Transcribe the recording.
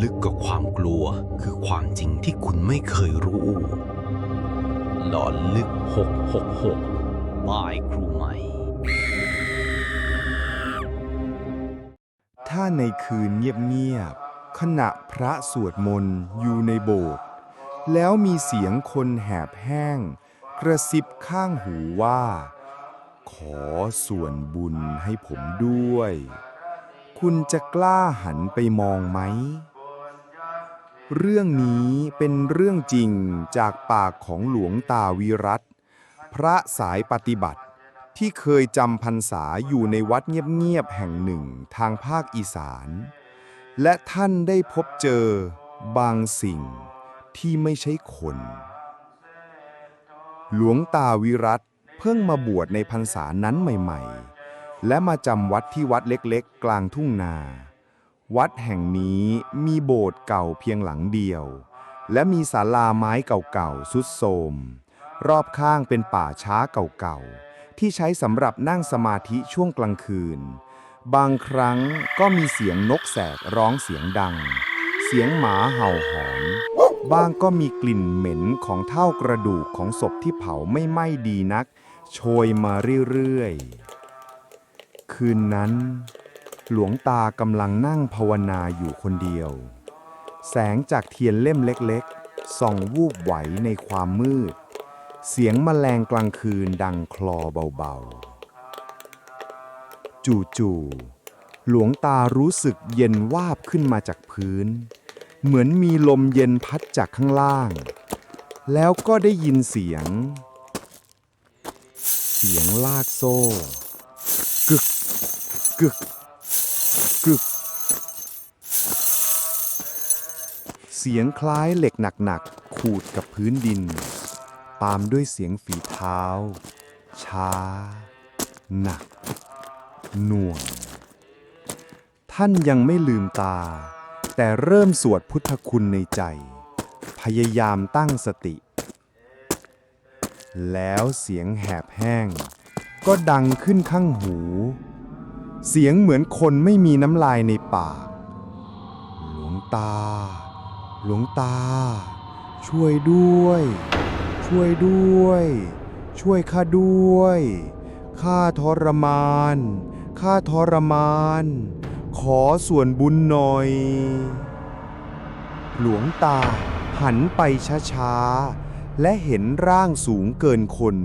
ลึกกว่าความกลัวคือความจริงที่คุณไม่เคยรู้ หลอนลึก 666บายครูใหม่ ถ้าในคืนเงียบๆขณะพระสวดมนต์อยู่ในโบสถ์แล้วมีเสียงคนแหบแห้ง กระซิบข้างหูว่า ขอส่วนบุญให้ผมด้วย คุณจะกล้าหันไปมองไหม เรื่องนี้เป็นเรื่องจริงจากปากของหลวงตาวิรัตพระสายปฏิบัติ ที่เคยจำพรรษาอยู่ในวัดเงียบๆแห่งหนึ่งทางภาคอีสาน และท่านได้พบเจอบางสิ่งที่ไม่ใช่คน หลวงตาวิรัตเพิ่งมาบวชในพรรษานั้นใหม่ๆ และมาจำวัดที่วัดเล็กๆ กลางทุ่งนา วัดแห่งนี้มีโบสถ์เก่าเพียงหลังเดียว และมีศาลาไม้เก่าๆสุดโทรมรอบข้างเป็นป่าช้าเก่าๆ ที่ใช้สำหรับนั่งสมาธิช่วงกลางคืน บางครั้งก็มีเสียงนกแสกร้องเสียงดัง เสียงหมาเห่าหอนบ้างก็มีกลิ่นเหม็นของเท่ากระดูกของศพที่เผาไม่ไหม้ดีนัก โชยมาเรื่อยๆ คืนนั้น หลวงตากำลังนั่งภาวนาอยู่คนเดียว แสงจากเทียนเล่มเล็กๆ ส่องวูบไหวในความมืด เสียงแมลงกลางคืนดังคลอเบาๆ จู่ๆ หลวงตารู้สึกเย็นวาบขึ้นมาจากพื้น เหมือนมีลมเย็นพัดจากข้างล่าง แล้วก็ได้ยินเสียง เสียงลากโซ่ กึก กึก กึก เสียงคล้ายเหล็กหนักๆ ขูดกับพื้นดิน ตามด้วยเสียงฝีเท้า ช้า หนัก หน่วง ท่านยังไม่ลืมตา แต่เริ่มสวดพุทธคุณในใจ พยายามตั้งสติ แล้วเสียงแหบแห้ง ก็ดังขึ้นข้างหู เสียงเหมือนคนไม่มีน้ำลายในปาก หลวงตา หลวงตา ช่วยด้วย ช่วยด้วย ช่วยข้าด้วย ข้าทรมาน ข้าทรมาน ขอส่วนบุญหน่อย หลวงตาหันไปช้าๆ และเห็นร่างสูงเกินคน